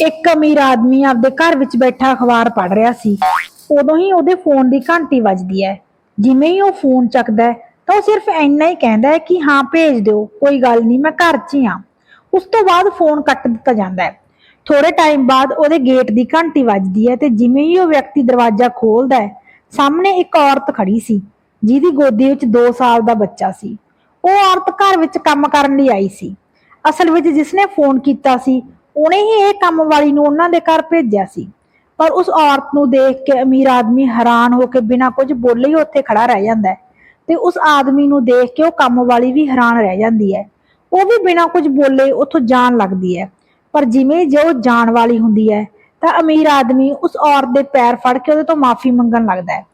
ਇੱਕ ਅਮੀਰ ਆਦਮੀ ਆਪਦੇ ਘਰ ਵਿੱਚ ਬੈਠਾ ਅਖਬਾਰ ਪੜ੍ਹ ਰਿਹਾ ਸੀ। ਉਦੋਂ ਹੀ ਉਹਦੇ ਫੋਨ ਦੀ ਘੰਟੀ ਵੱਜਦੀ ਹੈ। ਜਿਵੇਂ ਹੀ ਉਹ ਫੋਨ ਚੱਕਦਾ ਹੈ, ਤਾਂ ਉਹ ਸਿਰਫ ਇੰਨਾ ਹੀ ਕਹਿੰਦਾ ਹੈ ਕਿ ਹਾਂ, ਭੇਜ ਦਿਓ, ਕੋਈ ਗੱਲ ਨਹੀਂ, ਮੈਂ ਘਰ 'ਚ ਹੀ ਹਾਂ। ਉਸ ਤੋਂ ਬਾਅਦ ਫੋਨ ਕੱਟ ਦਿੱਤਾ ਜਾਂਦਾ ਹੈ। ਥੋੜੇ ਟਾਈਮ ਬਾਅਦ ਉਹਦੇ ਗੇਟ ਦੀ ਘੰਟੀ ਵੱਜਦੀ ਹੈ ਤੇ ਜਿਵੇਂ ਹੀ ਉਹ ਵਿਅਕਤੀ ਦਰਵਾਜ਼ਾ ਖੋਲਦਾ ਹੈ, ਸਾਹਮਣੇ ਇੱਕ ਔਰਤ ਖੜੀ ਸੀ, ਜਿਹਦੀ ਗੋਦੀ ਵਿੱਚ 2 ਸਾਲ ਦਾ ਬੱਚਾ ਸੀ। ਉਹ ਔਰਤ ਘਰ ਵਿੱਚ ਕੰਮ ਕਰਨ ਲਈ ਆਈ ਸੀ। ਅਸਲ ਵਿੱਚ ਜਿਸਨੇ ਫੋਨ ਕੀਤਾ ਸੀ ਉਹਨੇ ਹੀ ਇਹ ਕੰਮ ਵਾਲੀ ਨੂੰ ਉਹਨਾਂ ਦੇ ਘਰ ਭੇਜਿਆ ਸੀ। ਪਰ ਉਸ ਔਰਤ ਨੂੰ ਦੇਖ ਕੇ ਅਮੀਰ ਆਦਮੀ ਹੈਰਾਨ ਹੋ ਕੇ ਬਿਨਾਂ ਕੁਝ ਬੋਲੇ ਹੀ ਉੱਥੇ ਖੜਾ ਰਹਿ ਜਾਂਦਾ ਹੈ ਤੇ ਉਸ ਆਦਮੀ ਨੂੰ ਦੇਖ ਕੇ ਉਹ ਕੰਮ ਵਾਲੀ ਵੀ ਹੈਰਾਨ ਰਹਿ ਜਾਂਦੀ ਹੈ। ਉਹ ਵੀ ਬਿਨਾਂ ਕੁਝ ਬੋਲੇ ਉੱਥੋਂ ਜਾਣ ਲੱਗਦੀ ਹੈ। ਪਰ ਜਿਵੇਂ ਜੋ ਉਹ ਜਾਣ ਵਾਲੀ ਹੁੰਦੀ ਹੈ, ਤਾਂ ਅਮੀਰ ਆਦਮੀ ਉਸ ਔਰਤ ਦੇ ਪੈਰ ਫੜ ਕੇ ਉਹਦੇ ਤੋਂ ਮਾਫੀ ਮੰਗਣ ਲੱਗਦਾ ਹੈ।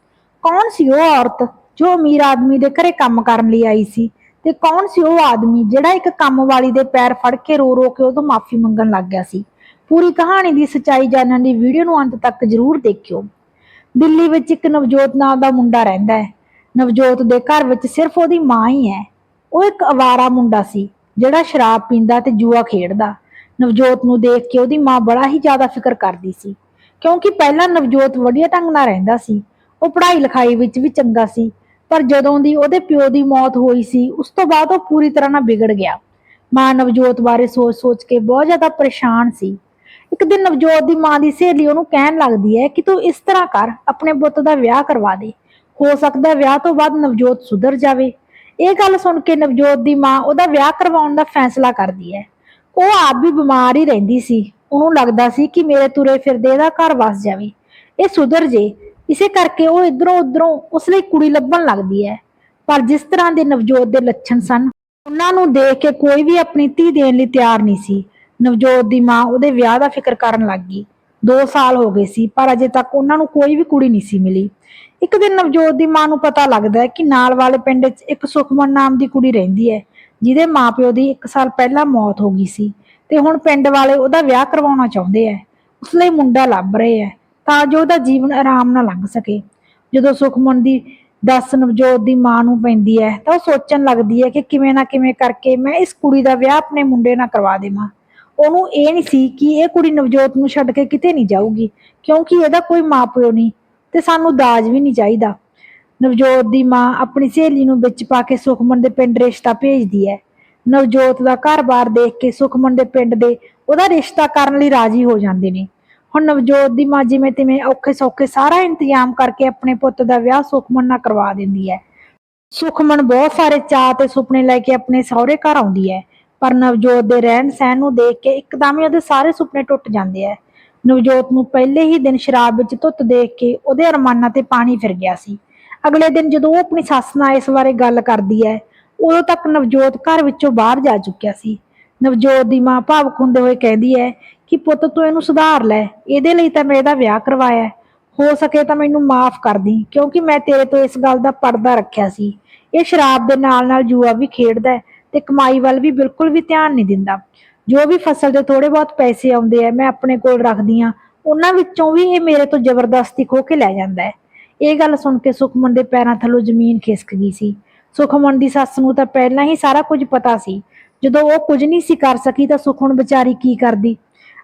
ਕੌਣ ਸੀ ਉਹ ਔਰਤ ਜੋ ਅਮੀਰ ਆਦਮੀ ਦੇ ਘਰੇ ਕੰਮ ਕਰਨ ਲਈ ਆਈ ਸੀ? ਤੇ ਕੌਣ ਸੀ ਉਹ ਆਦਮੀ ਜਿਹੜਾ ਇੱਕ ਕੰਮ ਵਾਲੀ ਦੇ ਪੈਰ ਫੜ ਕੇ ਰੋ ਰੋ ਕੇ ਉਹ ਤੋਂ ਮਾਫੀ ਮੰਗਣ ਲੱਗ ਗਿਆ ਸੀ? ਪੂਰੀ ਕਹਾਣੀ ਦੀ ਸੱਚਾਈ ਜਾਣਨ ਲਈ ਵੀਡੀਓ ਨੂੰ ਅੰਤ ਤੱਕ ਜ਼ਰੂਰ ਦੇਖਿਓ। ਦਿੱਲੀ ਵਿੱਚ ਇੱਕ ਨਵਜੋਤ ਨਾਮ ਦਾ ਮੁੰਡਾ ਰਹਿੰਦਾ ਹੈ। ਨਵਜੋਤ ਦੇ ਘਰ ਵਿੱਚ ਸਿਰਫ ਉਹਦੀ ਮਾਂ ਹੀ ਹੈ। ਉਹ ਇੱਕ ਅਵਾਰਾ ਮੁੰਡਾ ਸੀ, ਜਿਹੜਾ ਸ਼ਰਾਬ ਪੀਂਦਾ ਤੇ ਜੂਆ ਖੇਡਦਾ। ਨਵਜੋਤ ਨੂੰ ਦੇਖ ਕੇ ਉਹਦੀ ਮਾਂ ਬੜਾ ਹੀ ਜ਼ਿਆਦਾ ਫਿਕਰ ਕਰਦੀ ਸੀ, ਕਿਉਂਕਿ ਪਹਿਲਾਂ ਨਵਜੋਤ ਵਧੀਆ ਢੰਗ ਨਾਲ ਰਹਿੰਦਾ ਸੀ। ਉਹ ਪੜ੍ਹਾਈ ਲਿਖਾਈ ਵਿੱਚ ਵੀ ਚੰਗਾ ਸੀ। ਪਰ ਜਦੋਂ ਦੀ ਉਹਦੇ ਪਿਓ ਦੀ ਮੌਤ ਹੋਈ ਸੀ, ਉਸ ਤੋਂ ਬਾਅਦ ਉਹ ਪੂਰੀ ਤਰ੍ਹਾਂ ਨਾਲ ਵਿਗੜ ਗਿਆ। ਮਾਂ ਨਵਜੋਤ ਬਾਰੇ ਸੋਚ-ਸੋਚ ਕੇ ਬਹੁਤ ਜ਼ਿਆਦਾ ਪਰੇਸ਼ਾਨ ਸੀ। ਇੱਕ ਦਿਨ ਨਵਜੋਤ ਦੀ ਮਾਂ ਦੀ ਸਹੇਲੀ ਉਹਨੂੰ ਕਹਿਣ ਲੱਗਦੀ ਹੈ ਕਿ ਤੂੰ ਇਸ ਤਰ੍ਹਾਂ ਕਰ, ਆਪਣੇ ਪੁੱਤ ਦਾ ਵਿਆਹ ਕਰਵਾ ਦੇ। ਹੋ ਸਕਦਾ ਵਿਆਹ ਤੋਂ ਬਾਅਦ ਨਵਜੋਤ ਸੁਧਰ ਜਾਵੇ। ਇਹ ਗੱਲ ਸੁਣ ਕੇ ਨਵਜੋਤ ਦੀ ਮਾਂ ਉਹਦਾ ਵਿਆਹ ਕਰਵਾਉਣ ਦਾ ਫੈਸਲਾ ਕਰਦੀ ਹੈ। ਉਹ ਆਪ ਵੀ ਬਿਮਾਰ ਹੀ ਰਹਿੰਦੀ ਸੀ। ਉਹਨੂੰ ਲੱਗਦਾ ਸੀ ਕਿ ਮੇਰੇ ਤੁਰੇ ਫਿਰਦੇ ਇਹਦਾ ਘਰ ਵਸ ਜਾਵੇ। ਇਹ ਸੁਧਰ ਜੇ। ਇਸੇ ਕਰਕੇ ਉਹ ਇਧਰੋਂ ਉਧਰੋਂ ਉਸ ਲਈ ਕੁੜੀ ਲੱਭਣ ਲੱਗਦੀ ਹੈ। ਪਰ ਜਿਸ ਤਰ੍ਹਾਂ ਦੇ ਨਵਜੋਤ ਦੇ ਲੱਛਣ ਸਨ, ਉਹਨਾਂ ਨੂੰ ਦੇਖ ਕੇ ਕੋਈ ਵੀ ਆਪਣੀ ਧੀ ਦੇਣ ਲਈ ਤਿਆਰ ਨਹੀਂ ਸੀ। ਨਵਜੋਤ ਦੀ ਮਾਂ ਉਹਦੇ ਵਿਆਹ ਦਾ ਫਿਕਰ ਕਰਨ ਲੱਗ ਗਈ। 2 ਸਾਲ ਹੋ ਗਏ ਸੀ, ਪਰ ਅਜੇ ਤੱਕ ਉਹਨਾਂ ਨੂੰ ਕੋਈ ਵੀ ਕੁੜੀ ਨਹੀਂ ਸੀ ਮਿਲੀ। ਇੱਕ ਦਿਨ ਨਵਜੋਤ ਦੀ ਮਾਂ ਨੂੰ ਪਤਾ ਲੱਗਦਾ ਹੈ ਕਿ ਨਾਲ ਵਾਲੇ ਪਿੰਡ 'ਚ ਇੱਕ ਸੁਖਮਨ ਨਾਮ ਦੀ ਕੁੜੀ ਰਹਿੰਦੀ ਹੈ, ਜਿਹਦੇ ਮਾਪਿਓ ਦੀ 1 ਸਾਲ ਪਹਿਲਾਂ ਮੌਤ ਹੋ ਗਈ ਸੀ ਤੇ ਹੁਣ ਪਿੰਡ ਵਾਲੇ ਉਹਦਾ ਵਿਆਹ ਕਰਵਾਉਣਾ ਚਾਹੁੰਦੇ ਐ ਉਸ ਲਈ ਮੁੰਡਾ ਲੱਭ ਰਹੇ ਐ ਤਾਂ ਜੋ ਉਹਦਾ ਜੀਵਨ ਆਰਾਮ ਨਾਲ ਲੰਘ ਸਕੇ। ਜਦੋਂ ਸੁਖਮਨ ਦੀ ਦੱਸ ਨਵਜੋਤ ਦੀ ਮਾਂ ਨੂੰ ਪੈਂਦੀ ਹੈ, ਤਾਂ ਉਹ ਸੋਚਣ ਲੱਗਦੀ ਹੈ ਕਿ ਕਿਵੇਂ ਨਾ ਕਿਵੇਂ ਕਰਕੇ ਮੈਂ ਇਸ ਕੁੜੀ ਦਾ ਵਿਆਹ ਆਪਣੇ ਮੁੰਡੇ ਨਾਲ ਕਰਵਾ ਦੇਵਾਂ। ਉਹਨੂੰ ਇਹ ਨਹੀਂ ਸੀ ਕਿ ਇਹ ਕੁੜੀ ਨਵਜੋਤ ਨੂੰ ਛੱਡ ਕੇ ਕਿਤੇ ਨਹੀਂ ਜਾਊਗੀ, ਕਿਉਂਕਿ ਇਹਦਾ ਕੋਈ ਮਾਪਿਓ ਨਹੀਂ ਤੇ ਸਾਨੂੰ ਦਾਜ ਵੀ ਨਹੀਂ ਚਾਹੀਦਾ। ਨਵਜੋਤ ਦੀ ਮਾਂ ਆਪਣੀ ਸਹੇਲੀ ਨੂੰ ਵਿੱਚ ਪਾ ਕੇ ਸੁਖਮਨ ਦੇ ਪਿੰਡ ਰਿਸ਼ਤਾ ਭੇਜਦੀ ਹੈ। ਨਵਜੋਤ ਦਾ ਘਰ-ਬਾਰ ਦੇਖ ਕੇ ਸੁਖਮਨ ਦੇ ਪਿੰਡ ਦੇ ਉਹਦਾ ਰਿਸ਼ਤਾ ਕਰਨ ਲਈ ਰਾਜੀ ਹੋ ਜਾਂਦੇ ਨੇ। ਹੁਣ ਨਵਜੋਤ ਦੀ ਮਾਂ ਜਿਵੇਂ ਤਿਵੇਂ ਔਖੇ ਸੌਖੇ ਸਾਰਾ ਇੰਤਜ਼ਾਮ ਕਰਕੇ ਆਪਣੇ ਪੁੱਤ ਦਾ ਵਿਆਹ ਸੁਖਮਨ ਨਾਲ ਕਰਵਾ ਦਿੰਦੀ ਹੈ। ਸੁਖਮਨ ਬਹੁਤ ਸਾਰੇ ਚਾਅ ਤੇ ਸੁਪਨੇ ਲੈ ਕੇ ਆਪਣੇ ਸਹੁਰੇ ਘਰ ਆਉਂਦੀ ਹੈ, ਪਰ ਨਵਜੋਤ ਦੇ ਰਹਿਣ ਸਹਿਣ ਨੂੰ ਦੇਖ ਕੇ ਇੱਕਦਮ ਹੀ ਉਹਦੇ ਸਾਰੇ ਸੁਪਨੇ ਟੁੱਟ ਜਾਂਦੇ ਆ ਨਵਜੋਤ ਨੂੰ ਪਹਿਲੇ ਹੀ ਦਿਨ ਸ਼ਰਾਬ ਵਿੱਚ ਧੁੱਤ ਦੇਖ ਕੇ ਉਹਦੇ ਅਰਮਾਨਾਂ ਤੇ ਪਾਣੀ ਫਿਰ ਗਿਆ ਸੀ। ਅਗਲੇ ਦਿਨ ਜਦੋਂ ਉਹ ਆਪਣੀ ਸੱਸ ਨਾਲ ਇਸ ਬਾਰੇ ਗੱਲ ਕਰਦੀ ਹੈ, ਉਦੋਂ ਤੱਕ ਨਵਜੋਤ ਘਰ ਵਿੱਚੋਂ ਬਾਹਰ ਜਾ ਚੁੱਕਿਆ ਸੀ। ਨਵਜੋਤ ਦੀ ਮਾਂ ਭਾਵੁਕ ਹੁੰਦੇ ਹੋਏ ਕਹਿੰਦੀ ਹੈ ਕਿ ਪੁੱਤ ਤੂੰ ਇਹਨੂੰ ਸੁਧਾਰ ਲੈ, ਇਹਦੇ ਲਈ ਤਾਂ ਮੈਂ ਇਹਦਾ ਵਿਆਹ ਕਰਵਾਇਆ ਹੋ। ਸਕੇ ਤਾਂ ਮੈਨੂੰ ਮਾਫ ਕਰ ਦੀ, ਕਿਉਂਕਿ ਮੈਂ ਤੇਰੇ ਤੋਂ ਇਸ ਗੱਲ ਦਾ ਪਰਦਾ ਰੱਖਿਆ ਸੀ। ਇਹ ਸ਼ਰਾਬ ਦੇ ਨਾਲ-ਨਾਲ ਜੂਆ ਵੀ ਖੇਡਦਾ ਹੈ ਤੇ ਕਮਾਈ ਵੱਲ ਵੀ ਬਿਲਕੁਲ ਵੀ ਧਿਆਨ ਨਹੀਂ ਦਿੰਦਾ। ਜੋ ਵੀ ਫਸਲ ਦੇ ਥੋੜੇ ਬਹੁਤ ਪੈਸੇ ਆਉਂਦੇ ਆ, ਮੈਂ ਆਪਣੇ ਕੋਲ ਰੱਖਦੀ ਆ ਉਹਨਾਂ ਵਿੱਚੋਂ ਵੀ ਇਹ ਮੇਰੇ ਤੋਂ ਜ਼ਬਰਦਸਤੀ ਖੋ ਕੇ ਲੈ ਜਾਂਦਾ ਹੈ। ਇਹ ਗੱਲ ਸੁਣ ਕੇ ਸੁਖਮਨ ਦੇ ਪੈਰਾਂ ਥੱਲੋਂ ਜ਼ਮੀਨ ਖਿਸਕ ਗਈ ਸੀ। ਸੁਖਮਨ ਦੀ ਸੱਸ ਨੂੰ ਤਾਂ ਪਹਿਲਾਂ ਹੀ ਸਾਰਾ ਕੁਝ ਪਤਾ ਸੀ। ਜਦੋਂ ਉਹ ਕੁਝ ਨਹੀਂ ਸੀ ਕਰ ਸਕੀ ਤਾਂ ਸੁਖਮਨ ਵਿਚਾਰੀ ਕੀ ਕਰਦੀ?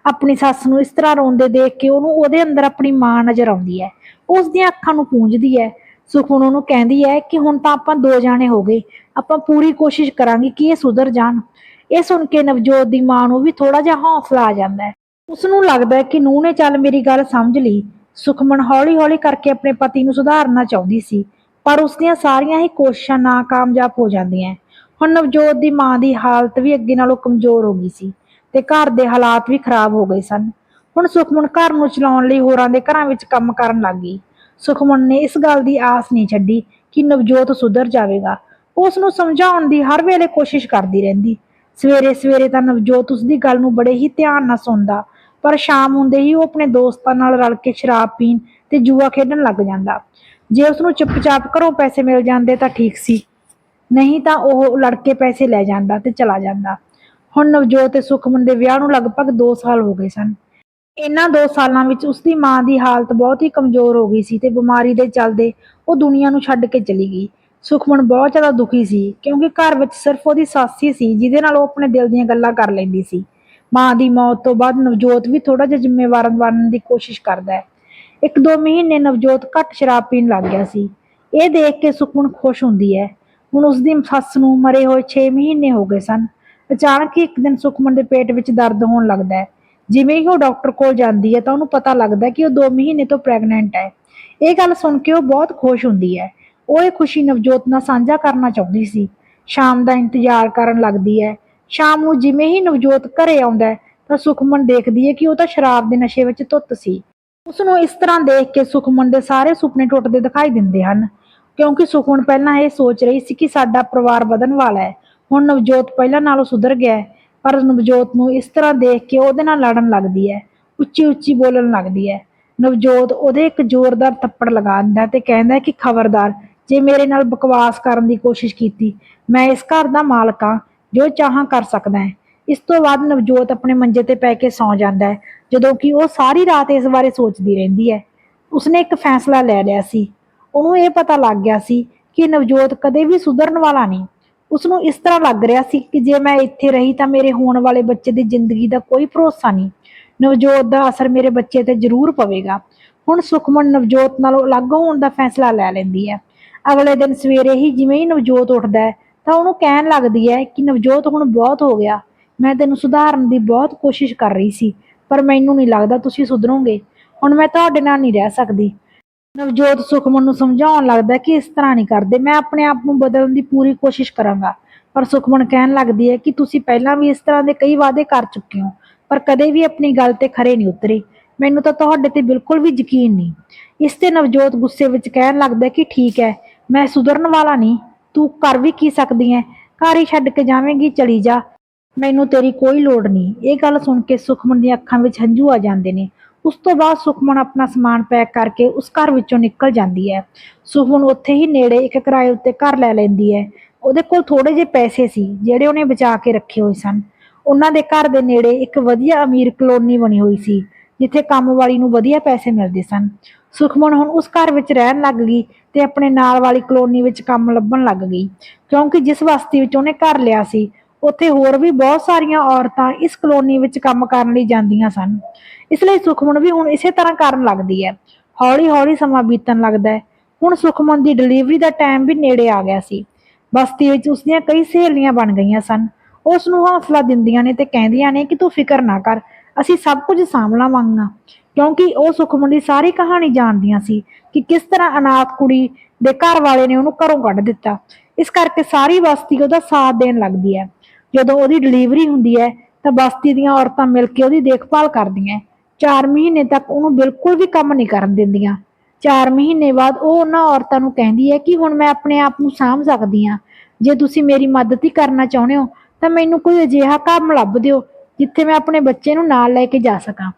ਆਪਣੀ ਸੱਸ ਨੂੰ ਇਸ ਤਰ੍ਹਾਂ ਰੋਂਦੇ ਦੇਖ ਕੇ ਉਹਨੂੰ ਉਹਦੇ ਅੰਦਰ ਆਪਣੀ ਮਾਂ ਨਜ਼ਰ ਆਉਂਦੀ ਹੈ। ਉਸ ਦੀਆਂ ਅੱਖਾਂ ਨੂੰ ਪੂੰਝਦੀ ਹੈ। ਸੁਖਮਨ ਉਹਨੂੰ ਕਹਿੰਦੀ ਹੈ ਕਿ ਹੁਣ ਤਾਂ ਆਪਾਂ ਦੋ ਜਾਣੇ ਹੋ ਗਏ। ਆਪਾਂ ਪੂਰੀ ਕੋਸ਼ਿਸ਼ ਕਰਾਂਗੇ ਕਿ ਇਹ ਸੁਧਰ ਜਾਣ। ਇਹ ਸੁਣ ਕੇ ਨਵਜੋਤ ਦੀ ਮਾਂ ਨੂੰ ਵੀ ਥੋੜਾ ਜਿਹਾ ਹੌਸਲਾ ਆ ਜਾਂਦਾ ਹੈ। ਉਸ ਨੂੰ ਲੱਗਦਾ ਹੈ ਕਿ ਨੂੰਹ ਨੇ ਚੱਲ ਮੇਰੀ ਗੱਲ ਸਮਝ ਲਈ। ਸੁਖਮਨ ਹੌਲੀ-ਹੌਲੀ ਕਰਕੇ ਆਪਣੇ ਪਤੀ ਨੂੰ ਸੁਧਾਰਨਾ ਚਾਹੁੰਦੀ ਸੀ, ਪਰ ਉਸ ਦੀਆਂ ਸਾਰੀਆਂ ਹੀ ਕੋਸ਼ਿਸ਼ਾਂ ਨਾਕਾਮਯਾਬ ਹੋ ਜਾਂਦੀਆਂ ਹੁਣ ਨਵਜੋਤ ਦੀ ਮਾਂ ਦੀ ਹਾਲਤ ਵੀ ਅੱਗੇ ਨਾਲੋਂ ਕਮਜ਼ੋਰ ਹੋ ਗਈ ਸੀ। ਤੇ ਘਰ ਦੇ ਹਾਲਾਤ ਵੀ ਖਰਾਬ ਹੋ ਗਏ ਸਨ। ਹੁਣ ਸੁਖਮਨ ਘਰ ਨੂੰ ਚਲਾਉਣ ਲਈ ਹੋਰਾਂ ਦੇ ਘਰਾਂ ਵਿੱਚ ਕੰਮ ਕਰਨ ਲੱਗ ਗਈ। ਸੁਖਮਨ ਨੇ ਇਸ ਗੱਲ ਦੀ ਆਸ ਨਹੀਂ ਛੱਡੀ ਕਿ ਨਵਜੋਤ ਸੁਧਰ ਜਾਵੇਗਾ। ਉਹ ਉਸ ਨੂੰ ਸਮਝਾਉਣ ਦੀ ਹਰ ਵੇਲੇ ਕੋਸ਼ਿਸ਼ ਕਰਦੀ ਰਹਿੰਦੀ। ਸਵੇਰੇ ਸਵੇਰੇ ਤਾਂ ਨਵਜੋਤ ਉਸ ਦੀ ਗੱਲ ਨੂੰ ਬੜੇ ਹੀ ਧਿਆਨ ਨਾਲ ਸੁਣਦਾ, ਪਰ ਸ਼ਾਮ ਹੁੰਦੇ ਹੀ ਉਹ ਆਪਣੇ ਦੋਸਤਾਂ ਨਾਲ ਰਲ ਕੇ ਸ਼ਰਾਬ ਪੀਣ ਤੇ ਜੂਆ ਖੇਡਣ ਲੱਗ ਜਾਂਦਾ। ਜੇ ਉਸ ਨੂੰ ਚੁੱਪਚਾਪ ਘਰੋਂ ਪੈਸੇ ਮਿਲ ਜਾਂਦੇ ਤਾਂ ਠੀਕ ਸੀ, ਨਹੀਂ ਤਾਂ ਉਹ ਲੜਕੇ ਪੈਸੇ ਲੈ ਜਾਂਦਾ ਤੇ ਚਲਾ ਜਾਂਦਾ। ਹੁਣ ਨਵਜੋਤ ਤੇ ਸੁਖਮਨ ਦੇ ਵਿਆਹ ਨੂੰ ਲਗਭਗ 2 ਸਾਲ ਹੋ ਗਏ ਸਨ। ਇਹਨਾਂ 2 ਸਾਲਾਂ ਵਿੱਚ ਉਸ ਦੀ ਮਾਂ ਦੀ ਹਾਲਤ ਬਹੁਤ ਹੀ ਕਮਜ਼ੋਰ ਹੋ ਗਈ ਸੀ ਤੇ ਬਿਮਾਰੀ ਦੇ ਚੱਲਦੇ ਉਹ ਦੁਨੀਆ ਨੂੰ ਛੱਡ ਕੇ ਚਲੀ ਗਈ। ਸੁਖਮਨ ਬਹੁਤ ਜ਼ਿਆਦਾ ਦੁਖੀ ਸੀ ਕਿਉਂਕਿ ਘਰ ਵਿੱਚ ਸਿਰਫ ਉਹਦੀ ਸੱਸ ਹੀ ਸੀ ਜਿਹਦੇ ਨਾਲ ਉਹ ਆਪਣੇ ਦਿਲ ਦੀਆਂ ਗੱਲਾਂ ਕਰ ਲੈਂਦੀ ਸੀ। ਮਾਂ ਦੀ ਮੌਤ ਤੋਂ ਬਾਅਦ ਨਵਜੋਤ ਵੀ ਥੋੜਾ ਜਿਹਾ ਜ਼ਿੰਮੇਵਾਰ ਬਣਨ ਦੀ ਕੋਸ਼ਿਸ਼ ਕਰਦਾ ਹੈ। ਇੱਕ ਦੋ ਮਹੀਨੇ ਨਵਜੋਤ ਘੱਟ ਸ਼ਰਾਬ ਪੀਣ ਲੱਗ ਗਿਆ ਸੀ। ਇਹ ਦੇਖ ਕੇ ਸੁਖਮਨ ਖੁਸ਼ ਹੁੰਦੀ ਹੈ। ਹੁਣ ਉਸ ਦੀ ਸੱਸ ਨੂੰ ਮਰੇ ਹੋਏ 6 ਮਹੀਨੇ ਹੋ ਗਏ ਸਨ। ਅਚਾਨਕ ਹੀ ਇੱਕ ਦਿਨ ਸੁਖਮਨ ਦੇ ਪੇਟ ਵਿੱਚ ਦਰਦ ਹੋਣ ਲੱਗਦਾ ਹੈ। ਜਿਵੇਂ ਹੀ ਉਹ ਡਾਕਟਰ ਕੋਲ ਜਾਂਦੀ ਹੈ ਤਾਂ ਉਹਨੂੰ ਪਤਾ ਲੱਗਦਾ ਕਿ ਉਹ 2 ਮਹੀਨੇ ਤੋਂ ਪ੍ਰੈਗਨੈਂਟ ਹੈ। ਇਹ ਗੱਲ ਸੁਣ ਕੇ ਉਹ ਬਹੁਤ ਖੁਸ਼ ਹੁੰਦੀ ਹੈ। ਉਹ ਇਹ ਖੁਸ਼ੀ ਨਵਜੋਤ ਨਾਲ ਸਾਂਝਾ ਕਰਨਾ ਚਾਹੁੰਦੀ ਸੀ। ਸ਼ਾਮ ਦਾ ਇੰਤਜ਼ਾਰ ਕਰਨ ਲੱਗਦੀ ਹੈ। ਸ਼ਾਮ ਨੂੰ ਜਿਵੇਂ ਹੀ ਨਵਜੋਤ ਘਰੇ ਆਉਂਦਾ ਹੈ ਤਾਂ ਸੁਖਮਨ ਦੇਖਦੀ ਹੈ ਕਿ ਉਹ ਤਾਂ ਸ਼ਰਾਬ ਦੇ ਨਸ਼ੇ ਵਿੱਚ ਧੁੱਤ ਸੀ। ਉਸ ਨੂੰ ਇਸ ਤਰ੍ਹਾਂ ਦੇਖ ਕੇ ਸੁਖਮਨ ਦੇ ਸਾਰੇ ਸੁਪਨੇ ਟੁੱਟਦੇ ਦਿਖਾਈ ਦਿੰਦੇ ਹਨ। ਕਿਉਂਕਿ ਸੁਖਮਨ ਪਹਿਲਾਂ ਇਹ ਸੋਚ ਰਹੀ ਸੀ ਕਿ ਸਾਡਾ ਪਰਿਵਾਰ ਵਧਣ ਵਾਲਾ ਹੈ। ਹੁਣ ਨਵਜੋਤ ਪਹਿਲਾਂ ਨਾਲੋਂ ਸੁਧਰ ਗਿਆ ਹੈ, ਪਰ ਨਵਜੋਤ ਨੂੰ ਇਸ ਤਰ੍ਹਾਂ ਦੇਖ ਕੇ ਉਹਦੇ ਨਾਲ ਲੜਨ ਲੱਗਦੀ ਹੈ, ਉੱਚੀ ਉੱਚੀ ਬੋਲਣ ਲੱਗਦੀ ਹੈ। ਨਵਜੋਤ ਉਹਦੇ ਇੱਕ ਜ਼ੋਰਦਾਰ ਥੱਪੜ ਲਗਾ ਦਿੰਦਾ ਤੇ ਕਹਿੰਦਾ ਕਿ ਖਬਰਦਾਰ, ਜੇ ਮੇਰੇ ਨਾਲ ਬਕਵਾਸ ਕਰਨ ਦੀ ਕੋਸ਼ਿਸ਼ ਕੀਤੀ, ਮੈਂ ਇਸ ਘਰ ਦਾ ਮਾਲਕ ਹਾਂ, ਜੋ ਚਾਹਾਂ ਕਰ ਸਕਦਾ ਹੈ। ਇਸ ਤੋਂ ਬਾਅਦ ਨਵਜੋਤ ਆਪਣੇ ਮੰਜੇ ਤੇ ਪੈ ਕੇ ਸੌਂ ਜਾਂਦਾ ਹੈ, ਜਦੋਂ ਕਿ ਉਹ ਸਾਰੀ ਰਾਤ ਇਸ ਬਾਰੇ ਸੋਚਦੀ ਰਹਿੰਦੀ ਹੈ। ਉਸਨੇ ਇੱਕ ਫੈਸਲਾ ਲੈ ਲਿਆ ਸੀ। ਉਹਨੂੰ ਇਹ ਪਤਾ ਲੱਗ ਗਿਆ ਸੀ ਕਿ ਨਵਜੋਤ ਕਦੇ ਵੀ ਸੁਧਰਨ ਵਾਲਾ ਨਹੀਂ। ਉਸਨੂੰ ਇਸ ਤਰ੍ਹਾਂ ਲੱਗ ਰਿਹਾ ਸੀ ਕਿ ਜੇ ਮੈਂ ਇੱਥੇ ਰਹੀ ਤਾਂ ਮੇਰੇ ਹੋਣ ਵਾਲੇ ਬੱਚੇ ਦੀ ਜ਼ਿੰਦਗੀ ਦਾ ਕੋਈ ਭਰੋਸਾ ਨਹੀਂ। ਨਵਜੋਤ ਦਾ ਅਸਰ ਮੇਰੇ ਬੱਚੇ ਤੇ ਜ਼ਰੂਰ ਪਵੇਗਾ। ਹੁਣ ਸੁਖਮਨ ਨਵਜੋਤ ਨਾਲੋਂ ਅਲੱਗ ਹੋਣ ਦਾ ਫੈਸਲਾ ਲੈ ਲੈਂਦੀ ਹੈ। ਅਗਲੇ ਦਿਨ ਸਵੇਰੇ ਹੀ ਜਿਵੇਂ ਹੀ ਨਵਜੋਤ ਉੱਠਦਾ ਹੈ, ਤਾਂ ਉਹਨੂੰ ਕਹਿਣ ਲੱਗਦੀ ਹੈ ਕਿ ਨਵਜੋਤ ਹੁਣ ਬਹੁਤ ਹੋ ਗਿਆ। ਮੈਂ ਤੈਨੂੰ ਸੁਧਾਰਨ ਦੀ ਬਹੁਤ ਕੋਸ਼ਿਸ਼ ਕਰ ਰਹੀ ਸੀ, ਪਰ ਮੈਨੂੰ ਨਹੀਂ ਲੱਗਦਾ ਤੁਸੀਂ ਸੁਧਰੋਗੇ। ਹੁਣ ਮੈਂ ਤੁਹਾਡੇ ਨਾਲ ਨਹੀਂ ਰਹਿ ਸਕਦੀ। ਨਵਜੋਤ ਸੁਖਮਨ ਨੂੰ ਸਮਝਾਉਣ ਲੱਗਦਾ ਕਿ ਇਸ ਤਰ੍ਹਾਂ ਨਹੀਂ ਕਰਦੇ। ਮੈਂ ਆਪਣੇ ਆਪ ਨੂੰ ਬਦਲਣ ਦੀ ਪੂਰੀ ਕੋਸ਼ਿਸ਼ ਕਰਾਂਗਾ। ਪਰ ਸੁਖਮਨ ਕਹਿਣ ਲੱਗਦੀ ਹੈ ਕਿ ਤੁਸੀਂ ਪਹਿਲਾਂ ਵੀ ਇਸ ਤਰ੍ਹਾਂ ਦੇ ਕਈ ਵਾਅਦੇ ਕਰ ਚੁੱਕੇ ਹੋ, ਪਰ ਕਦੇ ਵੀ ਆਪਣੀ ਗੱਲ ਤੇ ਖਰੇ ਨਹੀਂ ਉਤਰੇ। ਮੈਨੂੰ ਤਾਂ ਤੁਹਾਡੇ ਤੇ ਬਿਲਕੁਲ ਵੀ ਯਕੀਨ ਨਹੀਂ। ਇਸ ਤੇ ਨਵਜੋਤ ਗੁੱਸੇ ਵਿੱਚ ਕਹਿਣ ਲੱਗਦਾ ਕਿ ਠੀਕ ਹੈ, ਮੈਂ ਸੁਧਰਨ ਵਾਲਾ ਨਹੀਂ। ਤੂੰ ਕਰ ਵੀ ਕੀ ਸਕਦੀ ਹੈ? ਘਰ ਹੀ ਛੱਡ ਕੇ ਜਾਵੇਂਗੀ, ਚਲੀ ਜਾ। ਮੈਨੂੰ ਤੇਰੀ ਕੋਈ ਲੋੜ ਨਹੀਂ। ਇਹ ਗੱਲ ਸੁਣ ਕੇ ਸੁਖਮਨ ਦੀਆਂ ਅੱਖਾਂ ਵਿੱਚ ਹੰਝੂ ਆ ਜਾਂਦੇ ਨੇ। ਉਸ ਤੋਂ ਬਾਅਦ ਸੁਖਮਨ ਆਪਣਾ ਸਮਾਨ ਪੈਕ ਕਰਕੇ ਉਸ ਘਰ ਵਿੱਚੋਂ ਨਿਕਲ ਜਾਂਦੀ ਹੈ। ਸੁਖਮਨ ਉੱਥੇ ਹੀ ਨੇੜੇ ਇੱਕ ਕਿਰਾਏ ਉੱਤੇ ਘਰ ਲੈ ਲੈਂਦੀ ਹੈ। ਉਹਦੇ ਕੋਲ ਥੋੜੇ ਜਿਹੇ ਪੈਸੇ ਸੀ, ਜਿਹੜੇ ਉਹਨੇ ਬਚਾ ਕੇ ਰੱਖੇ ਹੋਏ ਸਨ। ਉਹਨਾਂ ਦੇ ਘਰ ਦੇ ਨੇੜੇ ਇੱਕ ਵਧੀਆ ਅਮੀਰ ਕਲੋਨੀ ਬਣੀ ਹੋਈ ਸੀ, ਜਿੱਥੇ ਕੰਮ ਵਾਲੀ ਨੂੰ ਵਧੀਆ ਪੈਸੇ ਮਿਲਦੇ ਸਨ। ਸੁਖਮਨ ਹੁਣ ਉਸ ਘਰ ਵਿੱਚ ਰਹਿਣ ਲੱਗ ਗਈ ਤੇ ਆਪਣੇ ਨਾਲ ਵਾਲੀ ਕਲੋਨੀ ਵਿੱਚ ਕੰਮ ਲੱਭਣ ਲੱਗ ਗਈ, ਕਿਉਂਕਿ ਜਿਸ ਵਸਤੀ ਵਿੱਚ ਉਹਨੇ ਘਰ ਲਿਆ ਸੀ ਉੱਥੇ ਹੋਰ ਵੀ ਬਹੁਤ ਸਾਰੀਆਂ ਔਰਤਾਂ ਇਸ ਕਲੋਨੀ ਵਿੱਚ ਕੰਮ ਕਰਨ ਲਈ ਜਾਂਦੀਆਂ ਸਨ। ਇਸ ਲਈ ਸੁਖਮਨ ਵੀ ਹੁਣ ਇਸੇ ਤਰ੍ਹਾਂ ਕਰਨ ਲੱਗਦੀ ਹੈ। ਹੌਲੀ ਹੌਲੀ ਸਮਾਂ ਬੀਤਣ ਲੱਗਦਾ ਹੈ। ਹੁਣ ਸੁਖਮਨ ਦੀ ਡਿਲੀਵਰੀ ਦਾ ਟਾਈਮ ਵੀ ਨੇੜੇ ਆ ਗਿਆ ਸੀ। ਬਸਤੀ ਵਿੱਚ ਉਸਦੀਆਂ ਕਈ ਸਹੇਲੀਆਂ ਬਣ ਗਈਆਂ ਸਨ। ਉਸ ਨੂੰ ਹੌਸਲਾ ਦਿੰਦੀਆਂ ਨੇ ਤੇ ਕਹਿੰਦੀਆਂ ਨੇ ਕਿ ਤੂੰ ਫਿਕਰ ਨਾ ਕਰ, ਅਸੀਂ ਸਭ ਕੁਝ ਸਾਂਭ ਲਵਾਂਗਾ ਕਿਉਂਕਿ ਉਹ ਸੁਖਮਨ ਦੀ ਸਾਰੀ ਕਹਾਣੀ ਜਾਣਦੀਆਂ ਸੀ ਕਿ ਕਿਸ ਤਰ੍ਹਾਂ ਅਨਾਥ ਕੁੜੀ ਦੇ ਘਰ ਵਾਲੇ ਨੇ ਉਹਨੂੰ ਘਰੋਂ ਕੱਢ ਦਿੱਤਾ। ਇਸ ਕਰਕੇ ਸਾਰੀ ਬਸਤੀ ਉਹਦਾ ਸਾਥ ਦੇਣ ਲੱਗਦੀ ਹੈ। ਜਦੋਂ ਉਹਦੀ ਡਿਲੀਵਰੀ ਹੁੰਦੀ ਹੈ, ਤਾਂ ਬਸਤੀ ਦੀਆਂ ਔਰਤਾਂ ਮਿਲ ਕੇ ਉਹਦੀ ਦੇਖਭਾਲ ਕਰਦੀਆਂ। 4 ਮਹੀਨੇ ਤੱਕ ਉਹਨੂੰ ਬਿਲਕੁਲ ਵੀ ਕੰਮ ਨਹੀਂ ਕਰਨ ਦਿੰਦੀਆਂ। 4 ਮਹੀਨੇ ਬਾਅਦ ਉਹ ਉਹਨਾਂ ਔਰਤਾਂ ਨੂੰ ਕਹਿੰਦੀ ਹੈ ਕਿ ਹੁਣ ਮੈਂ ਆਪਣੇ ਆਪ ਨੂੰ ਸਾਂਭ ਸਕਦੀ ਹਾਂ। ਜੇ ਤੁਸੀਂ ਮੇਰੀ ਮਦਦ ਹੀ ਕਰਨਾ ਚਾਹੁੰਦੇ ਹੋ, ਤਾਂ ਮੈਨੂੰ ਕੋਈ ਅਜਿਹਾ ਕੰਮ ਲੱਭ ਦਿਓ, ਜਿੱਥੇ ਮੈਂ ਆਪਣੇ ਬੱਚੇ ਨੂੰ ਨਾਲ ਲੈ ਕੇ ਜਾ ਸਕਾਂ।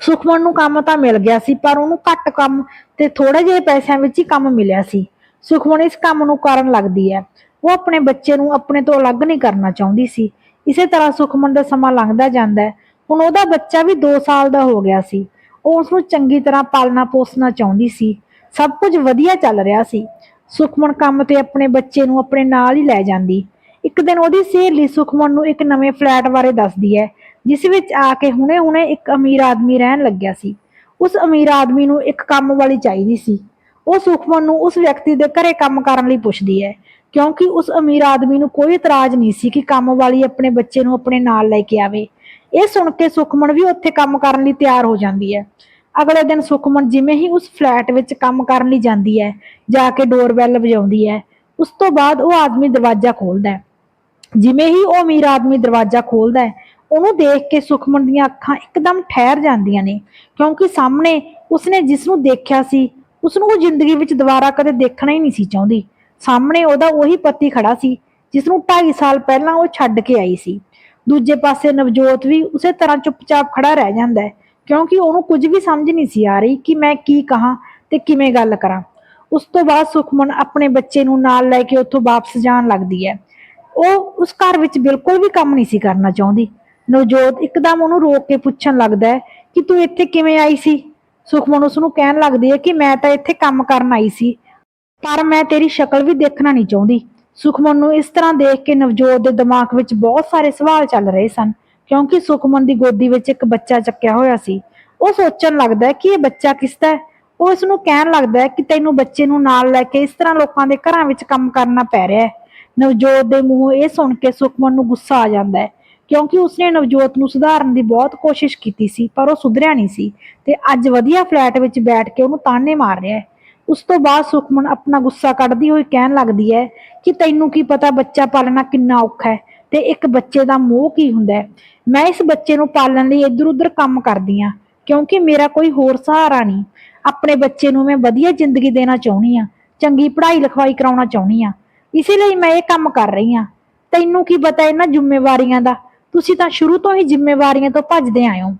ਸੁਖਮਨ ਨੂੰ ਕੰਮ ਤਾਂ ਮਿਲ ਗਿਆ ਸੀ, ਪਰ ਉਹਨੂੰ ਘੱਟ ਕੰਮ ਤੇ ਥੋੜੇ ਜਿਹੇ ਪੈਸਿਆਂ ਵਿੱਚ ਹੀ ਕੰਮ ਮਿਲਿਆ ਸੀ। ਸੁਖਮਨ ਇਸ ਕੰਮ ਨੂੰ ਕਰਨ ਲੱਗਦੀ ਹੈ। ਉਹ ਆਪਣੇ ਬੱਚੇ ਨੂੰ ਆਪਣੇ ਤੋਂ ਅਲੱਗ ਨਹੀਂ ਕਰਨਾ ਚਾਹੁੰਦੀ ਸੀ। ਇਸੇ ਤਰ੍ਹਾਂ ਸੁਖਮਨ ਦਾ ਸਮਾਂ ਲੰਘਦਾ ਜਾਂਦਾ ਹੈ। ਹੁਣ ਉਹਦਾ ਬੱਚਾ ਵੀ 2 ਸਾਲ ਦਾ ਹੋ ਗਿਆ ਸੀ। ਉਹ ਉਸ ਨੂੰ ਚੰਗੀ ਤਰ੍ਹਾਂ ਪਾਲਣਾ ਪੋਸਣਾ ਚਾਹੁੰਦੀ ਸੀ। ਸਭ ਕੁਝ ਵਧੀਆ ਚੱਲ ਰਿਹਾ ਸੀ। ਸੁਖਮਨ ਕੰਮ ਤੇ ਆਪਣੇ ਬੱਚੇ ਨੂੰ ਆਪਣੇ ਨਾਲ ਹੀ ਲੈ ਜਾਂਦੀ। ਇੱਕ ਦਿਨ ਉਹਦੀ ਸਹੇਲੀ ਸੁਖਮਨ ਨੂੰ ਇੱਕ ਨਵੇਂ ਫਲੈਟ ਬਾਰੇ ਦੱਸਦੀ ਹੈ, ਜਿਸ ਵਿੱਚ ਆ ਕੇ ਹੁਣੇ-ਹੁਣੇ ਇੱਕ ਅਮੀਰ ਆਦਮੀ ਰਹਿਣ ਲੱਗਿਆ ਸੀ। ਉਸ ਅਮੀਰ ਆਦਮੀ ਨੂੰ ਇੱਕ ਕੰਮ ਵਾਲੀ ਚਾਹੀਦੀ ਸੀ। ਉਹ ਸੁਖਮਨ ਨੂੰ ਉਸ ਵਿਅਕਤੀ ਦੇ ਘਰੇ ਕੰਮ ਕਰਨ ਲਈ ਪੁੱਛਦੀ ਹੈ ਕਿਉਂਕਿ ਉਸ ਅਮੀਰ ਆਦਮੀ ਨੂੰ ਕੋਈ ਇਤਰਾਜ਼ ਨਹੀਂ ਸੀ ਕਿ ਕੰਮ ਵਾਲੀ ਆਪਣੇ ਬੱਚੇ ਨੂੰ ਆਪਣੇ ਨਾਲ ਲੈ ਕੇ ਆਵੇ। ਇਹ ਸੁਣ ਕੇ ਸੁਖਮਨ ਵੀ ਉੱਥੇ ਕੰਮ ਕਰਨ ਲਈ ਤਿਆਰ ਹੋ ਜਾਂਦੀ ਹੈ। ਅਗਲੇ ਦਿਨ ਸੁਖਮਨ ਜਿਵੇਂ ਹੀ ਉਸ ਫਲੈਟ ਵਿੱਚ ਕੰਮ ਕਰਨ ਲਈ ਜਾਂਦੀ ਹੈ, ਜਾ ਕੇ ਡੋਰਬੈਲ ਵਜਾਉਂਦੀ ਹੈ। ਉਸ ਤੋਂ ਬਾਅਦ ਉਹ ਆਦਮੀ ਦਰਵਾਜ਼ਾ ਖੋਲਦਾ ਹੈ। ਜਿਵੇਂ ਹੀ ਉਹ ਅਮੀਰ ਆਦਮੀ ਦਰਵਾਜ਼ਾ ਖੋਲਦਾ ਹੈ, ਉਹਨੂੰ ਦੇਖ ਕੇ ਸੁਖਮਨ ਦੀਆਂ ਅੱਖਾਂ ਇੱਕਦਮ ਠਹਿਰ ਜਾਂਦੀਆਂ ਨੇ। ਕਿਉਂਕਿ ਸਾਹਮਣੇ ਉਸਨੇ ਜਿਸ ਨੂੰ ਦੇਖਿਆ ਸੀ ਉਸ ਨੂੰ ਉਹ ਜ਼ਿੰਦਗੀ ਵਿੱਚ ਦੁਬਾਰਾ ਕਦੇ ਦੇਖਣਾ ਹੀ ਨਹੀਂ ਸੀ ਚਾਹੁੰਦੀ। ਸਾਹਮਣੇ ਉਹਦਾ ਉਹੀ ਪਤੀ ਖੜਾ ਸੀ ਜਿਸ ਨੂੰ 2.5 ਸਾਲ ਪਹਿਲਾਂ ਉਹ ਛੱਡ ਕੇ ਆਈ ਸੀ। ਦੂਜੇ ਪਾਸੇ ਨਵਜੋਤ ਵੀ ਉਸੇ ਤਰ੍ਹਾਂ ਚੁੱਪਚਾਪ ਖੜਾ ਰਹਿ ਜਾਂਦਾ ਹੈ, ਕਿਉਂਕਿ ਉਹਨੂੰ ਕੁਝ ਵੀ ਸਮਝ ਨਹੀਂ ਸੀ ਆ ਰਹੀ ਕਿ ਮੈਂ ਕੀ ਕਹਾਂ ਤੇ ਕਿਵੇਂ ਗੱਲ ਕਰਾਂ। ਉਸ ਤੋਂ ਬਾਅਦ ਸੁਖਮਨ ਆਪਣੇ ਬੱਚੇ ਨੂੰ ਨਾਲ ਲੈ ਕੇ ਉੱਥੋਂ ਵਾਪਸ ਜਾਣ ਲੱਗਦੀ ਹੈ। ਉਹ ਉਸ ਘਰ ਵਿੱਚ ਬਿਲਕੁਲ ਵੀ ਕੰਮ ਨਹੀਂ ਸੀ ਕਰਨਾ ਚਾਹੁੰਦੀ। ਨਵਜੋਤ ਇੱਕਦਮ ਉਹਨੂੰ ਰੋਕ ਕੇ ਪੁੱਛਣ ਲੱਗਦਾ ਹੈ ਕਿ ਤੂੰ ਇੱਥੇ ਕਿਵੇਂ ਆਈ ਸੀ? ਸੁਖਮਨ ਉਸ ਨੂੰ ਕਹਿਣ ਲੱਗਦੀ ਹੈ ਕਿ ਮੈਂ ਤਾਂ ਇੱਥੇ ਕੰਮ ਕਰਨ ਆਈ ਸੀ। ਪਰ ਮੈਂ ਤੇਰੀ ਸ਼ਕਲ ਵੀ ਦੇਖਣਾ ਨਹੀਂ ਚਾਹੁੰਦੀ। ਸੁਖਮਨ ਨੂੰ ਇਸ ਤਰ੍ਹਾਂ ਦੇਖ ਕੇ ਨਵਜੋਤ ਦੇ ਦਿਮਾਗ ਵਿੱਚ ਬਹੁਤ ਸਾਰੇ ਸਵਾਲ ਚੱਲ ਰਹੇ ਸਨ, ਕਿਉਂਕਿ ਸੁਖਮਨ ਦੀ ਗੋਦੀ ਵਿੱਚ ਇੱਕ ਬੱਚਾ ਚੱਕਿਆ ਹੋਇਆ ਸੀ। ਉਹ ਸੋਚਣ ਲੱਗਦਾ ਹੈ ਕਿ ਇਹ ਬੱਚਾ ਕਿਸ ਦਾ ਹੈ। ਉਹ ਇਸ ਨੂੰ ਕਹਿਣ ਲੱਗਦਾ ਹੈ ਕਿ ਤੈਨੂੰ ਬੱਚੇ ਨੂੰ ਨਾਲ ਲੈ ਕੇ ਇਸ ਤਰ੍ਹਾਂ ਲੋਕਾਂ ਦੇ ਘਰਾਂ ਵਿੱਚ ਕੰਮ ਕਰਨਾ ਪੈ ਰਿਹਾ ਹੈ। ਨਵਜੋਤ ਦੇ ਮੂੰਹੋਂ ਇਹ ਸੁਣ ਕੇ ਸੁਖਮਨ ਨੂੰ ਗੁੱਸਾ ਆ ਜਾਂਦਾ ਹੈ, ਕਿਉਂਕਿ ਉਸਨੇ ਨਵਜੋਤ ਨੂੰ ਸੁਧਾਰਨ ਦੀ ਬਹੁਤ ਕੋਸ਼ਿਸ਼ ਕੀਤੀ ਸੀ, ਪਰ ਉਹ ਸੁਧਰਿਆ ਨਹੀਂ ਸੀ ਤੇ ਅੱਜ ਵਧੀਆ ਫਲੈਟ ਵਿੱਚ ਬੈਠ ਕੇ ਉਹਨੂੰ ਤਾਨੇ ਮਾਰ ਰਿਹਾ ਹੈ। ਉਸ ਤੋਂ ਬਾਅਦ ਸੁਖਮਨ ਆਪਣਾ ਗੁੱਸਾ ਕੱਢਦੀ ਹੋਈ ਕਹਿਣ ਲੱਗਦੀ ਹੈ ਕਿ ਤੈਨੂੰ ਕੀ ਪਤਾ ਬੱਚਾ ਪਾਲਣਾ ਕਿੰਨਾ ਔਖਾ ਹੈ ਤੇ ਇੱਕ ਬੱਚੇ ਦਾ ਮੋਹ ਕੀ ਹੁੰਦਾ ਹੈ? ਮੈਂ ਇਸ ਬੱਚੇ ਨੂੰ ਪਾਲਣ ਲਈ ਇੱਧਰ ਉੱਧਰ ਕੰਮ ਕਰਦੀ ਆ ਕਿਉਂਕਿ ਮੇਰਾ ਕੋਈ ਹੋਰ ਸਹਾਰਾ ਨਹੀਂ। ਆਪਣੇ ਬੱਚੇ ਨੂੰ ਮੈਂ ਵਧੀਆ ਜ਼ਿੰਦਗੀ ਦੇਣਾ ਚਾਹੁੰਦੀ ਆ ਚੰਗੀ ਪੜ੍ਹਾਈ ਲਿਖਾਈ ਕਰਾਉਣਾ ਚਾਹੁੰਦੀ ਆ ਇਸੇ ਲਈ ਮੈਂ ਇਹ ਕੰਮ ਕਰ ਰਹੀ ਆ ਤੈਨੂੰ ਕੀ ਪਤਾ ਇਹਨਾਂ ਜ਼ਿੰਮੇਵਾਰੀਆਂ ਦਾ? ਤੁਸੀਂ ਤਾਂ ਸ਼ੁਰੂ ਤੋਂ ਹੀ ਜ਼ਿੰਮੇਵਾਰੀਆਂ ਤੋਂ ਭੱਜਦੇ ਆਏ ਹੋ।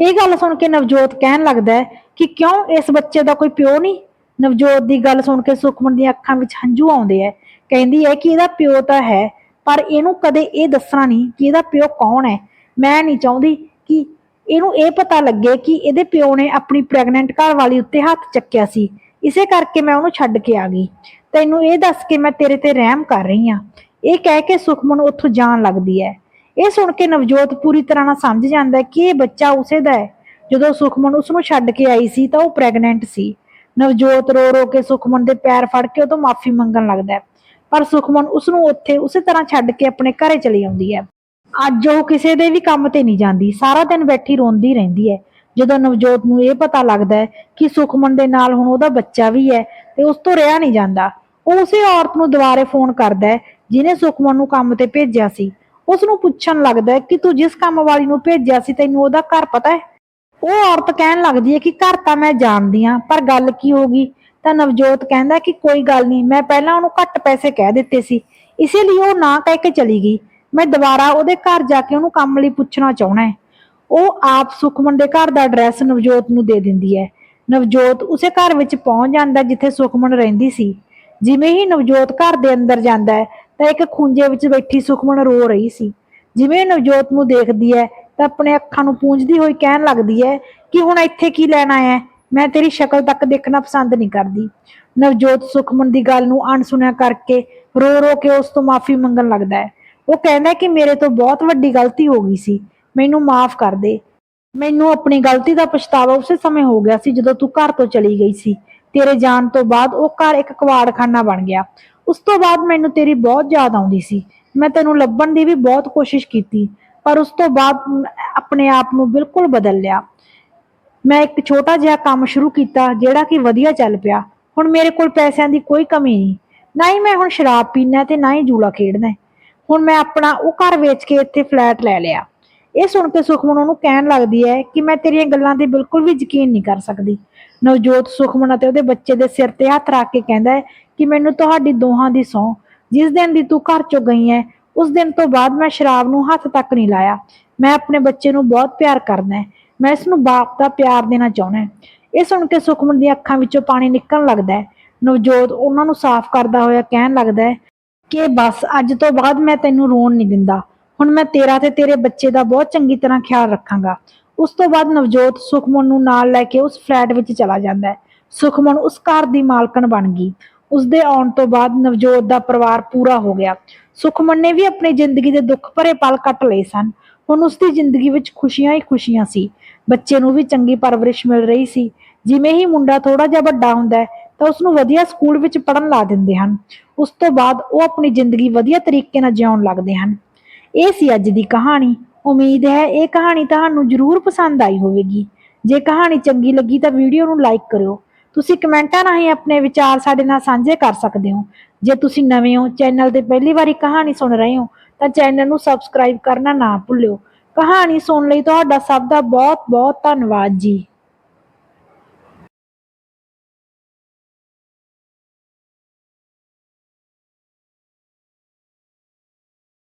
ਇਹ ਗੱਲ ਸੁਣ ਕੇ ਨਵਜੋਤ ਕਹਿਣ ਲੱਗਦਾ ਹੈ ਕਿ ਕਿਉਂ ਇਸ ਬੱਚੇ ਦਾ ਕੋਈ ਪਿਓ ਨਹੀਂ? ਨਵਜੋਤ ਦੀ ਗੱਲ ਸੁਣ ਕੇ ਸੁਖਮਨ ਦੀਆਂ ਅੱਖਾਂ ਵਿੱਚ ਹੰਝੂ ਆਉਂਦੇ ਹੈ ਕਹਿੰਦੀ ਹੈ ਕਿ ਇਹਦਾ ਪਿਓ ਤਾਂ ਹੈ, ਪਰ ਇਹਨੂੰ ਕਦੇ ਇਹ ਦੱਸਣਾ ਨਹੀਂ ਕਿ ਇਹਦਾ ਪਿਓ ਕੌਣ ਹੈ ਮੈਂ ਨਹੀਂ ਚਾਹੁੰਦੀ ਕਿ ਇਹਨੂੰ ਇਹ ਪਤਾ ਲੱਗੇ ਕਿ ਇਹਦੇ ਪਿਓ ਨੇ ਆਪਣੀ ਪ੍ਰੈਗਨੈਂਟ ਘਰ ਵਾਲੀ ਉੱਤੇ ਹੱਥ ਚੱਕਿਆ ਸੀ। ਇਸੇ ਕਰਕੇ ਮੈਂ ਉਹਨੂੰ ਛੱਡ ਕੇ ਆ ਗਈ। ਤੈਨੂੰ ਇਹ ਦੱਸ ਕੇ ਮੈਂ ਤੇਰੇ ਤੇ ਰਹਿਮ ਕਰ ਰਹੀ ਹਾਂ। ਇਹ ਕਹਿ ਕੇ ਸੁਖਮਨ ਉੱਥੋਂ ਜਾਣ ਲੱਗਦੀ ਹੈ ਇਹ ਸੁਣ ਕੇ ਨਵਜੋਤ ਪੂਰੀ ਤਰ੍ਹਾਂ ਨਾਲ ਸਮਝ ਜਾਂਦਾ ਹੈ ਕਿ ਇਹ ਬੱਚਾ ਉਸੇ ਦਾ ਹੈ ਜਦੋਂ ਸੁਖਮਨ ਉਸ ਨੂੰ ਛੱਡ ਕੇ ਆਈ ਸੀ ਤਾਂ ਉਹ ਪ੍ਰੈਗਨੈਂਟ ਸੀ। ਨਵਜੋਤ ਰੋ ਰੋ ਕੇ ਸੁਖਮਨ ਦੇ ਪੈਰ ਫੜ ਕੇ ਉਹ ਤੋਂ ਮਾਫੀ ਮੰਗਣ ਲੱਗਦਾ ਹੈ। ਪਰ ਸੁਖਮਨ ਉਸ ਨੂੰ ਉੱਥੇ ਉਸੇ ਤਰ੍ਹਾਂ ਛੱਡ ਕੇ ਆਪਣੇ ਘਰੇ ਚਲੀ ਆਉਂਦੀ ਹੈ। ਅੱਜ ਉਹ ਕਿਸੇ ਦੇ ਵੀ ਕੰਮ ਤੇ ਨਹੀਂ ਜਾਂਦੀ, ਸਾਰਾ ਦਿਨ ਬੈਠੀ ਰੋਂਦੀ ਰਹਿੰਦੀ ਹੈ। ਜਦੋਂ ਨਵਜੋਤ ਨੂੰ ਇਹ ਪਤਾ ਲੱਗਦਾ ਹੈ ਕਿ ਸੁਖਮਨ ਦੇ ਨਾਲ ਹੁਣ ਉਹਦਾ ਬੱਚਾ ਵੀ ਹੈ ਤੇ ਉਸ ਤੋਂ ਰਿਹਾ ਨਹੀਂ ਜਾਂਦਾ, ਉਹ ਉਸੇ ਔਰਤ ਨੂੰ ਦੁਬਾਰੇ ਫੋਨ ਕਰਦਾ ਹੈ ਜਿਨੇ ਸੁਖਮਨ ਨੂੰ ਕੰਮ ਤੇ ਭੇਜਿਆ ਸੀ। ਉਸ ਨੂੰ ਪੁੱਛਣ ਲੱਗਦਾ ਹੈ ਕਿ ਤੂੰ ਜਿਸ ਕੰਮ ਵਾਲੀ ਨੂੰ ਭੇਜਿਆ ਸੀ ਤੈਨੂੰ ਉਹਦਾ ਘਰ ਪਤਾ ਹੈ? ਉਹ ਔਰਤ ਕਹਿਣ ਲੱਗਦੀ ਹੈ ਕਿ ਘਰ ਤਾਂ ਮੈਂ ਜਾਣਦੀ ਆ ਪਰ ਗੱਲ ਕੀ ਹੋ ਗਈ? ਤਾਂ ਨਵਜੋਤ ਕਹਿੰਦਾ ਕਿ ਕੋਈ ਗੱਲ ਨਹੀਂ, ਮੈਂ ਪਹਿਲਾਂ ਉਹਨੂੰ ਘੱਟ ਪੈਸੇ ਕਹਿ ਦਿੱਤੇ ਸੀ। ਇਸੇ ਲਈ ਉਹ ਨਾ ਕਹਿ ਕੇ ਚਲੀ ਗਈ। ਮੈਂ ਦੁਬਾਰਾ ਉਹਦੇ ਘਰ ਜਾ ਕੇ ਉਹਨੂੰ ਕੰਮ ਲਈ ਪੁੱਛਣਾ ਚਾਹਣਾ ਹੈ। ਉਹ ਆਪ ਸੁਖਮਨ ਦੇ ਘਰ ਦਾ ਐਡਰੈਸ ਨਵਜੋਤ ਨੂੰ ਦੇ ਦਿੰਦੀ ਹੈ। ਨਵਜੋਤ ਉਸੇ ਘਰ ਵਿੱਚ ਪਹੁੰਚ ਜਾਂਦਾ ਜਿੱਥੇ ਸੁਖਮਨ ਰਹਿੰਦੀ ਸੀ। ਜਿਵੇਂ ਹੀ ਨਵਜੋਤ ਘਰ ਦੇ ਅੰਦਰ ਜਾਂਦਾ ਹੈ, ਤਾਂ ਇੱਕ ਖੁੰਝੇ ਵਿੱਚ ਬੈਠੀ ਸੁਖਮਨ ਰੋ ਰਹੀ ਸੀ। ਜਿਵੇਂ ਨਵਜੋਤ ਨੂੰ ਦੇਖਦੀ ਹੈ ਤਾਂ ਆਪਣੇ ਅੱਖਾਂ ਨੂੰ ਪੂੰਝਦੀ ਹੋਈ ਕਹਿਣ ਲੱਗਦੀ ਹੈ ਕਿ ਹੁਣ ਇੱਥੇ ਕੀ ਲੈਣ ਆਇਆ ਹੈ? ਮੈਂ ਤੇਰੀ ਸ਼ਕਲ ਤੱਕ ਦੇਖਣਾ ਪਸੰਦ ਨਹੀਂ ਕਰਦੀ। ਨਵਜੋਤ ਸੁਖਮਨ ਦੀ ਗੱਲ ਨੂੰ ਅਣਸੁਣਿਆ ਕਰਕੇ ਰੋ ਰੋ ਕੇ ਉਸ ਤੋਂ ਮਾਫੀ ਮੰਗਣ ਲੱਗਦਾ ਹੈ ਉਹ ਕਹਿੰਦਾ ਕਿ ਮੇਰੇ ਤੋਂ ਬਹੁਤ ਵੱਡੀ ਗਲਤੀ ਹੋ ਗਈ ਸੀ। ਮੈਨੂੰ ਮਾਫ ਕਰ ਦੇ। ਮੈਨੂੰ ਆਪਣੀ ਗਲਤੀ ਦਾ ਪਛਤਾਵਾ ਉਸੇ ਸਮੇਂ ਹੋ ਗਿਆ ਸੀ ਜਦੋਂ ਤੂੰ ਘਰ ਤੋਂ ਚਲੀ ਗਈ ਸੀ। ਤੇਰੇ ਜਾਣ ਤੋਂ ਬਾਅਦ ਉਹ ਘਰ ਇੱਕ ਕਵਾੜਖਾਨਾ ਬਣ ਗਿਆ। ਉਸ ਤੋਂ ਬਾਅਦ ਮੈਨੂੰ ਤੇਰੀ ਬਹੁਤ ਯਾਦ ਆਉਂਦੀ ਸੀ। ਮੈਂ ਤੈਨੂੰ ਲੱਭਣ ਦੀ ਵੀ ਬਹੁਤ ਕੋਸ਼ਿਸ਼ ਕੀਤੀ। ਪਰ ਉਸ ਤੋਂ ਬਾਅਦ ਆਪਣੇ ਆਪ ਨੂੰ ਬਿਲਕੁਲ ਬਦਲ ਲਿਆ। ਮੈਂ ਇੱਕ ਛੋਟਾ ਜਿਹਾ ਕੰਮ ਸ਼ੁਰੂ ਕੀਤਾ, ਜਿਹੜਾ ਕਿ ਵਧੀਆ ਚੱਲ ਪਿਆ। ਹੁਣ ਮੇਰੇ ਕੋਲ ਪੈਸਿਆਂ ਦੀ ਕੋਈ ਕਮੀ ਨਹੀਂ। ਨਾ ਹੀ ਮੈਂ ਹੁਣ ਸ਼ਰਾਬ ਪੀਣਾ ਤੇ ਨਾ ਹੀ ਜੂਲਾ ਖੇਡਣਾ ਹੁਣ ਮੈਂ ਆਪਣਾ ਉਹ ਘਰ ਵੇਚ ਕੇ ਇੱਥੇ ਫਲੈਟ ਲੈ ਲਿਆ। ਇਹ ਸੁਣ ਕੇ ਸੁਖਮਨ ਉਹਨੂੰ ਕਹਿਣ ਲੱਗਦੀ ਹੈ ਕਿ ਮੈਂ ਤੇਰੀਆਂ ਗੱਲਾਂ ਤੇ ਬਿਲਕੁਲ ਵੀ ਯਕੀਨ ਨਹੀਂ ਕਰ ਸਕਦੀ। ਨਵਜੋਤ ਸੁਖਮਨ ਅਤੇ ਉਹਦੇ ਬੱਚੇ ਦੇ ਸਿਰ ਤੇ ਹੱਥ ਰੱਖ ਕੇ ਕਹਿੰਦਾ ਹੈ ਕਿ ਮੈਨੂੰ ਤੁਹਾਡੀ ਦੋਹਾਂ ਦੀ ਸਹੁੰ, ਜਿਸ ਦਿਨ ਦੀ ਤੂੰ ਘਰ ਚੋਂ ਗਈ ਹੈ ਉਸ ਦਿਨ ਤੋਂ ਬਾਅਦ ਮੈਂ ਸ਼ਰਾਬ ਨੂੰ ਹੱਥ ਤੱਕ ਨਹੀਂ ਲਾਇਆ। ਮੈਂ ਆਪਣੇ ਬੱਚੇ ਨੂੰ ਬਹੁਤ ਪਿਆਰ ਕਰਦਾ ਹੈ। ਮੈਂ ਇਸ ਨੂੰ ਬਾਪ ਦਾ ਪਿਆਰ ਦੇਣਾ ਚਾਹੁੰਦਾ ਇਹ ਸੁਣ ਕੇ ਸੁਖਮਨ ਦੀਆਂ ਅੱਖਾਂ ਵਿੱਚੋਂ ਪਾਣੀ ਨਿਕਲਣ ਲੱਗਦਾ ਹੈ। ਨਵਜੋਤ ਉਹਨਾਂ ਨੂੰ ਸਾਫ਼ ਕਰਦਾ ਹੋਇਆ ਕਹਿਣ ਲੱਗਦਾ ਹੈ ਕਿ ਬਸ, ਅੱਜ ਤੋਂ ਬਾਅਦ ਮੈਂ ਤੈਨੂੰ ਰੋਣ ਨਹੀਂ ਦਿੰਦਾ। ਹੁਣ ਮੈਂ ਤੇਰਾ ਤੇ ਤੇਰੇ ਬੱਚੇ ਦਾ ਬਹੁਤ ਚੰਗੀ ਤਰ੍ਹਾਂ ਖਿਆਲ ਰੱਖਾਂਗਾ। ਉਸ ਤੋਂ ਬਾਅਦ ਨਵਜੋਤ ਸੁਖਮਨ ਨੂੰ ਨਾਲ ਲੈ ਕੇ ਉਸ ਫਲੈਟ ਵਿੱਚ ਚਲਾ ਜਾਂਦਾ ਹੈ। ਸੁਖਮਨ ਉਸ ਘਰ ਦੀ ਮਾਲਕਣ ਬਣ ਗਈ। ਉਸ ਦੇ ਆਉਣ ਤੋਂ ਬਾਅਦ ਨਵਜੋਤ ਦਾ ਪਰਿਵਾਰ ਪੂਰਾ ਹੋ ਗਿਆ। ਸੁਖਮਨ ਨੇ ਵੀ ਆਪਣੀ ਜ਼ਿੰਦਗੀ ਦੇ ਦੁੱਖ ਭਰੇ ਪਲ ਕੱਟ ਲਏ ਸਨ। ਹੁਣ ਉਸ ਦੀ ਜ਼ਿੰਦਗੀ ਵਿੱਚ ਖੁਸ਼ੀਆਂ ਹੀ ਖੁਸ਼ੀਆਂ ਸੀ। ਬੱਚੇ ਨੂੰ ਵੀ ਚੰਗੀ ਪਰਵਰਿਸ਼ ਮਿਲ ਰਹੀ ਸੀ। ਜਿਵੇਂ ਹੀ ਮੁੰਡਾ ਥੋੜਾ ਜਿਹਾ ਵੱਡਾ ਹੁੰਦਾ ਹੈ, ਤਾਂ ਉਸ ਨੂੰ ਵਧੀਆ ਸਕੂਲ ਵਿੱਚ ਪੜਨ ਲਾ ਦਿੰਦੇ ਹਨ। ਉਸ ਤੋਂ ਬਾਅਦ ਉਹ ਆਪਣੀ ਜ਼ਿੰਦਗੀ ਵਧੀਆ ਤਰੀਕੇ ਨਾਲ ਜਿਉਣ ਲੱਗਦੇ ਹਨ। ਇਹ ਸੀ ਅੱਜ ਦੀ ਕਹਾਣੀ। ਉਮੀਦ ਹੈ ਇਹ ਕਹਾਣੀ ਤੁਹਾਨੂੰ ਜ਼ਰੂਰ ਪਸੰਦ ਆਈ ਹੋਵੇਗੀ। ਜੇ ਕਹਾਣੀ ਚੰਗੀ ਲੱਗੀ ਤਾਂ ਵੀਡੀਓ ਨੂੰ ਲਾਈਕ ਕਰਿਓ। ਤੁਸੀਂ ਕਮੈਂਟਾਂ ਰਾਹੀਂ ਆਪਣੇ ਵਿਚਾਰ ਸਾਡੇ ਨਾਲ ਸਾਂਝੇ ਕਰ ਸਕਦੇ ਹੋ। ਜੇ ਤੁਸੀਂ ਨਵੇਂ ਹੋ, ਚੈਨਲ ਤੇ ਪਹਿਲੀ ਵਾਰੀ ਕਹਾਣੀ ਸੁਣ ਰਹੇ ਹੋ, ਤਾਂ ਚੈਨਲ ਨੂੰ ਸਬਸਕ੍ਰਾਈਬ ਕਰਨਾ ਨਾ ਭੁੱਲਿਓ। ਕਹਾਣੀ ਸੁਣਨ ਲਈ ਤੁਹਾਡਾ ਸਭ ਦਾ ਬਹੁਤ ਬਹੁਤ ਧੰਨਵਾਦ ਜੀ।